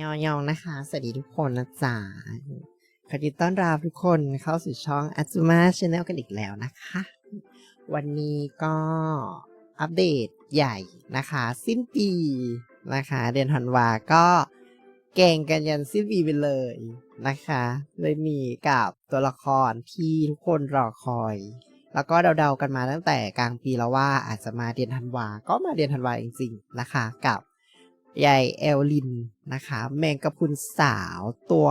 ยอยองนะคะ สวัสดีทุกคนนะจ๊ะขอยินต้อนรับทุกคนเข้าสู่ช่อง Azuma Channel กันอีกแล้วนะคะ วันนี้ก็อัปเดตใหญ่นะคะ สิ้นปีนะคะ เดือนธันวาก็เก่งกันยันสิ้นปีไปเลยนะคะ เลยมีกับตัวละครที่ทุกคนรอคอย แล้วก็เดาๆกันมาตั้งแต่กลางปีแล้วว่าอาจจะมาเดือนธันวา ก็มาเดือนธันวาจริงๆนะคะ กับ ยายเอลลินนะคะ แมงกะพรุนสาวตัว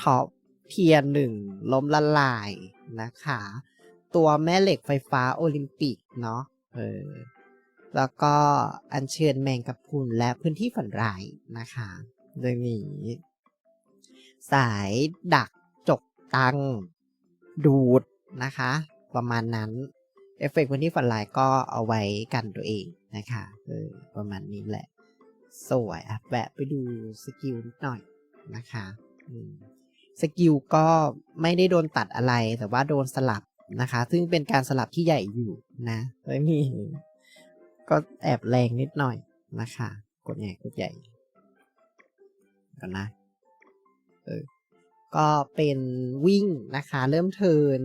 ท็อปเทียร์หนึ่งล้มละลายนะคะ ตัวแม่เหล็กไฟฟ้าโอลิมปิกเนาะเออแล้วก็อัญเชิญแมงกะพรุนและพื้นที่ฝันร้ายนะคะโดยมีสายดักจกตัง ดูดนะคะ ประมาณนั้นเอฟเฟกต์พื้นที่ฝันร้ายก็เอาไว้กันตัวเองนะคะเออประมาณนี้แหละ สวยอะแวะไปดูสกิลนิดหน่อยนะคะสกิลก็ไม่ได้โดนตัดอะไรแต่ว่าโดนสลับนะคะ ซึ่งเป็นการสลับที่ใหญ่อยู่นะไม่มี ก็แอบแรงนิดหน่อยนะคะ กดใหญ่กดใหญ่กันนะเออก็เป็นวิ่งนะคะ เริ่มเทิร์น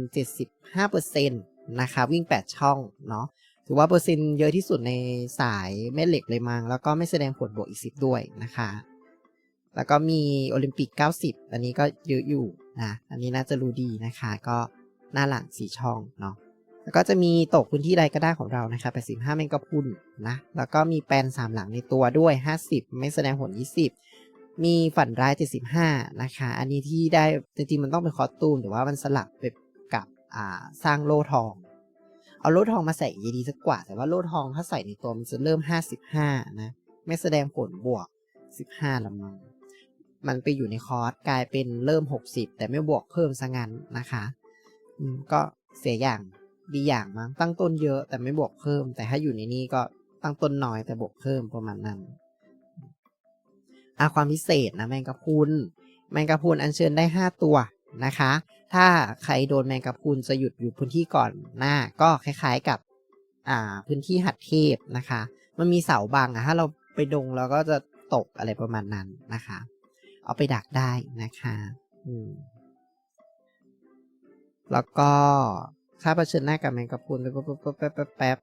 75%นะคะ วิ่ง 8 ช่องเนาะ ถือว่าเปอร์เซ็นต์เยอะที่สุดในสายแม่เหล็กเลยมั้งแล้วก็ไม่แสดงผลบวกอีกสิบด้วยนะคะ แล้วก็มีโอลิมปิก 90 อันนี้ก็เยอะอยู่นะอันนี้น่าจะรู้ดีนะคะ ก็หน้าหลังสีช่องเนาะแล้วก็จะมีตกพื้นที่ใดก็ได้ของเรานะคะ85เมงกะพรุนนะแล้วก็มีแปลน3หลังในตัวด้วย 50 ไม่แสดงผล 20มีฝันร้าย 75 นะคะ อันนี้ที่ได้จริงๆมันต้องเป็นคอสตูมแต่ว่ามันสลับไปกับสร้างโล่ทอง เอาโล่ทองมาใส่จะดีสักกว่า แต่ว่าโล่ทองถ้าใส่ในตัวมันจะเริ่ม 55 นะ ไม่แสดงผลบวก 15ละมั้งมันไปอยู่ในคอร์สกลายเป็นเริ่ม 60 แต่ไม่บวกเพิ่มซะงั้นนะคะอืมก็เสียอย่างดีอย่างมั้งตั้งต้นเยอะแต่ไม่บวกเพิ่ม แต่ถ้าอยู่ในนี้ก็ตั้งต้นน้อยแต่บวกเพิ่มประมาณนั้นอะความพิเศษนะแมงกะพรุนแมงกะพรุนอัญเชิญได้ 5 ตัวนะคะ ถ้าใครโดนแมงกะพรุนจะหยุดอยู่พื้นที่ก่อนหน้า ก็คล้ายๆกับอ่าพื้นที่หัดเทพนะคะ มันมีเสาบังอะถ้าเราไปดงเราก็จะตกอะไรประมาณนั้นนะคะ เอาไปดักได้นะคะอืมแล้วก็ค่าเผชิญหน้ากับแมงกะพรุนแป๊บแป๊บแป๊บแป๊บแป๊บ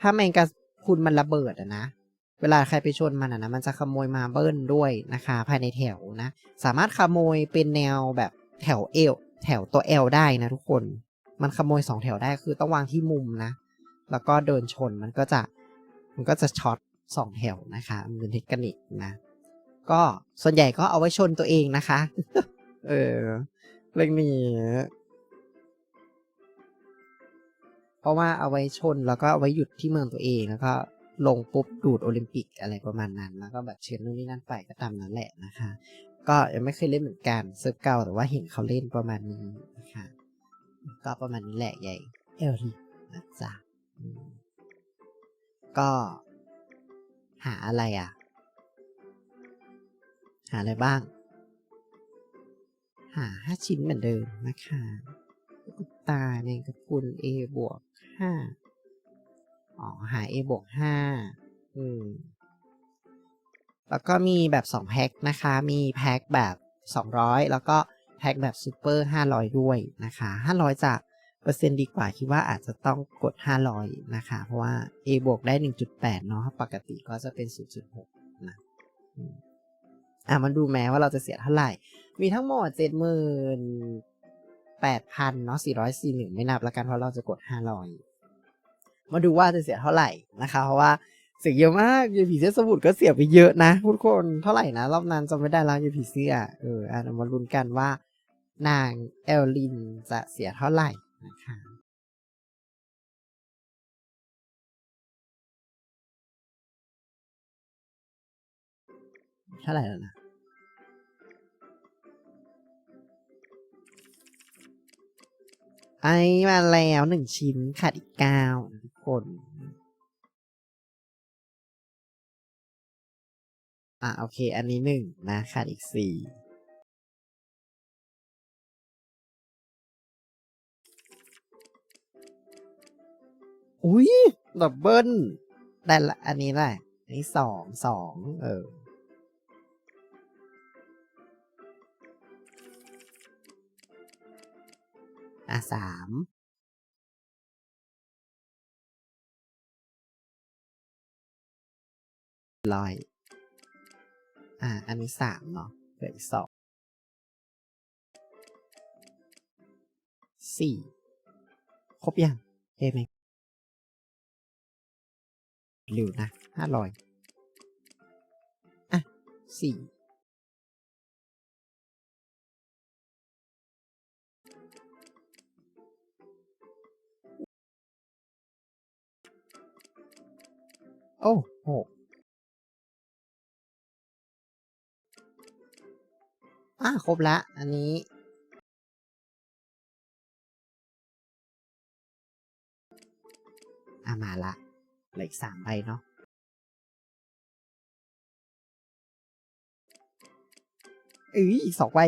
ถ้าแมงกะพรุนมันระเบิดอะนะเวลาใครไปชนมันอะนะมันจะขโมยมาเบิ้ลด้วยนะคะ ภายในแถวนะ สามารถขโมยเป็นแนวแบบ แถวเอวแถวตัวเอลได้นะทุกคน มันขโมยสองแถวได้คือต้องวางที่มุมนะ แล้วก็เดินชนมันก็จะมันก็จะช็อตสองแถวนะคะมันเป็นเทคนิคนะ ก็ส่วนใหญ่ก็เอาไว้ชนตัวเองนะคะ เออเรื่องนี้เพราะว่าเอาไว้ชนแล้วก็เอาไว้หยุดที่เมืองตัวเองแล้วก็ลงปุ๊บดูดโอลิมปิกอะไรประมาณนั้น แล้วก็แบบเชิญนู่นนี่นั่นไปก็ตามนั้นแหละนะคะ ก็ยังไม่เคยเล่นเหมือนกันเซิร์ฟเก่าแต่ว่าเห็นเขาเล่นประมาณนี้นะคะก็ประมาณนี้แหละใหญ่เอลทีนะจ๊ะก็ หาอะไรอะ หาอะไรบ้าง หาห้าชิ้นเหมือนเดิมนะคะตุ๊กตาแมงกะพรุน A บวกห้าอ๋อ หา A บวกห้าอืม แล้วก็มีแบบสองแพ็คนะคะ มีแพ็คแบบสองร้อยแล้วก็แพ็คแบบซูเปอร์ห้าร้อยด้วยนะคะห้าร้อยจะเปอร์เซ็นต์ดีกว่าคิดว่าอาจจะต้องกดห้าร้อยนะคะ เพราะว่า A บวกได้หนึ่งจุดแปดเนาะปกติก็จะเป็นศูนย์จุดหกนะอะมาดูแม้ว่าเราจะเสียเท่าไหร่ มีทั้งหมดเจ็ดหมื่นแปดพันเนาะสี่ร้อยสี่หนึ่งไม่นับแล้วกันเพราะเราจะกดห้าร้อยมาดูว่าจะเสียเท่าไหร่นะคะ เพราะว่า เสียเยอะมากยูผีเสื้อสมุดก็เสียไปเยอะนะทุกคนเท่าไหร่นะรอบนั้นจำไม่ได้แล้วยูผีเสื้อเอออะเรามาลุ้นกันว่า นางเอลลินจะเสียเท่าไหร่นะคะเท่าไหร่แล้วนะไอ้มาแล้วหนึ่งชิ้นขาดอีกเก้าทุกคน อะโอเค อันนี้หนึ่งนะขาดอีกสี่อุ้ยดับเบิลได้ละอันนี้ได้อันนี้สองสองเอออะสามลอย อ่า อันนี้สามเนาะเหลืออีกสองสี่ครบยังเอไหมหรือนะห้าร้อยอะสี่โอ้โห อะครบละอันนี้อะมาละเหลืออีกสามใบเนาะเอ้ยอีกสองใบ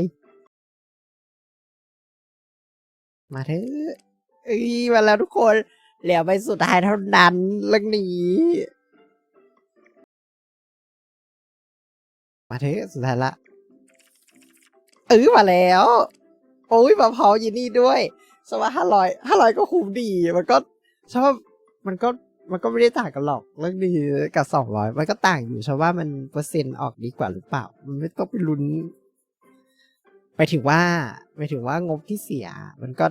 มาเถอะเอ้ยมาแล้วทุกคนเหลือใบสุดท้ายเท่านั้นเรื่องนี้มาเถอะสุดท้ายละ เออมาแล้ว โอ้ยมะพร้าวยินนี่ด้วยสว่าห้าร้อยห้าร้อยก็คุ้มดี มันก็ชอบมันก็มันก็ไม่ได้ต่างกันหรอกเรื่องดีกับสองร้อยมันก็ต่างอยู่ชาว่ามันเปอร์เซ็นต์ออกดีกว่าหรือเปล่า มันไม่ต้องไปลุ้นไปถึงว่าไปถึงว่างบที่เสีย มันก็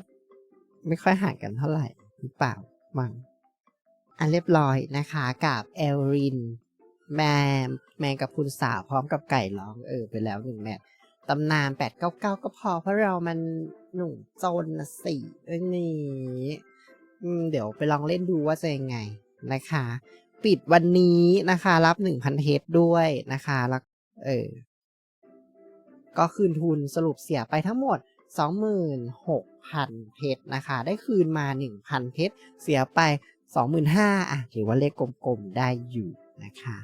ไม่ค่อยห่างกันเท่าไหร่หรือเปล่ามั้งอันเรียบร้อยนะคะกับเอลรินแมมแมงกับคุณสาวพร้อมกับไก่ร้องเออไปแล้วหนึ่งแมท ตำนานแปดเก้าเก้าก็พอเพราะเรามันหนุ่มโจนนะสิเรื่องนี้เดี๋ยวไปลองเล่นดูว่าจะยังไงนะคะ ปิดวันนี้นะคะ รับหนึ่งพันเทสด้วยนะคะแล้วเออ ก็คืนทุนสรุปเสียไปทั้งหมด 26,000 เพชรนะคะ ได้คืนมา 1,000 เพชรเสียไป 25,000อะถือว่าเลขกลมๆ ได้อยู่นะคะ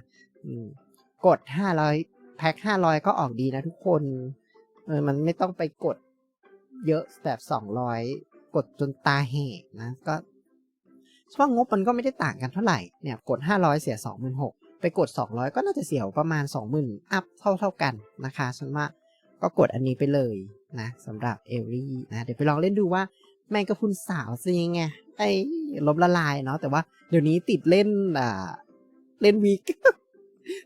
กด 500 แพ็ค500ก็ออกดีนะทุกคน เออ มันไม่ต้องไปกดเยอะแบบ200กดจนตาแหกนะ ก็ช่วงงบมันก็ไม่ได้ต่างกันเท่าไหร่ เนี่ย กด500เสีย26,000ไปกด200ก็น่าจะเสียประมาณ20,000อัพเท่าเท่ากันนะคะฉันว่าก็กดอันนี้ไปเลยนะสำหรับเอลลี่นะเดี๋ยวไปลองเล่นดูว่าแมงกะพุนสาวจะยังไงไอ้ลบละลายเนาะแต่ว่าเดี๋ยวนี้ติดเล่นอ่าเล่นวีก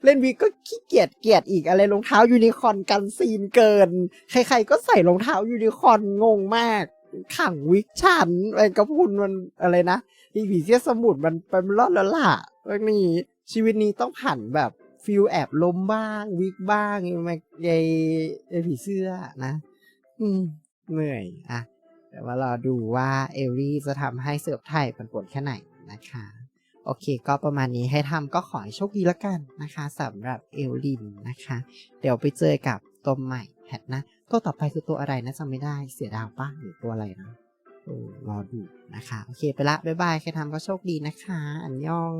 เล่นวีกก็ขี้เกียจเกียจอีกอะไรรองเท้ายูนิคอนกันซีนเกิน ใครๆก็ใส่รองเท้ายูนิคอนงงมาก ขังวิกชันแมงกระพุนมันอะไรนะอีผีเสียสมุทรมันเป็นรอดแล้วล่ะเรื่องนี้ชีวิตนี้ต้องผ่านแบบฟิลแอบล้มบ้าง วิกบ้างไอ้ไอ้ไอ้ผีเสื้อนะ อืมเหนื่อยอะเดี๋ยวมารอดูว่าเอลลี่จะทำให้เสิร์ฟไทยปันปวนแค่ไหนนะคะ โอเค ก็ประมาณนี้ให้ทำก็ขอให้โชคดีละกันนะคะสำหรับเอลลินนะคะ เดี๋ยวไปเจอกับตัวใหม่แพทนะตัวต่อไปคือตัวอะไรนะจำไม่ได้เสียดาวป้าหรือตัวอะไรนะโอ้รอดูนะคะ โอเคไปละ บ๊ายบาย ใครทำก็โชคดีนะคะ อันยอง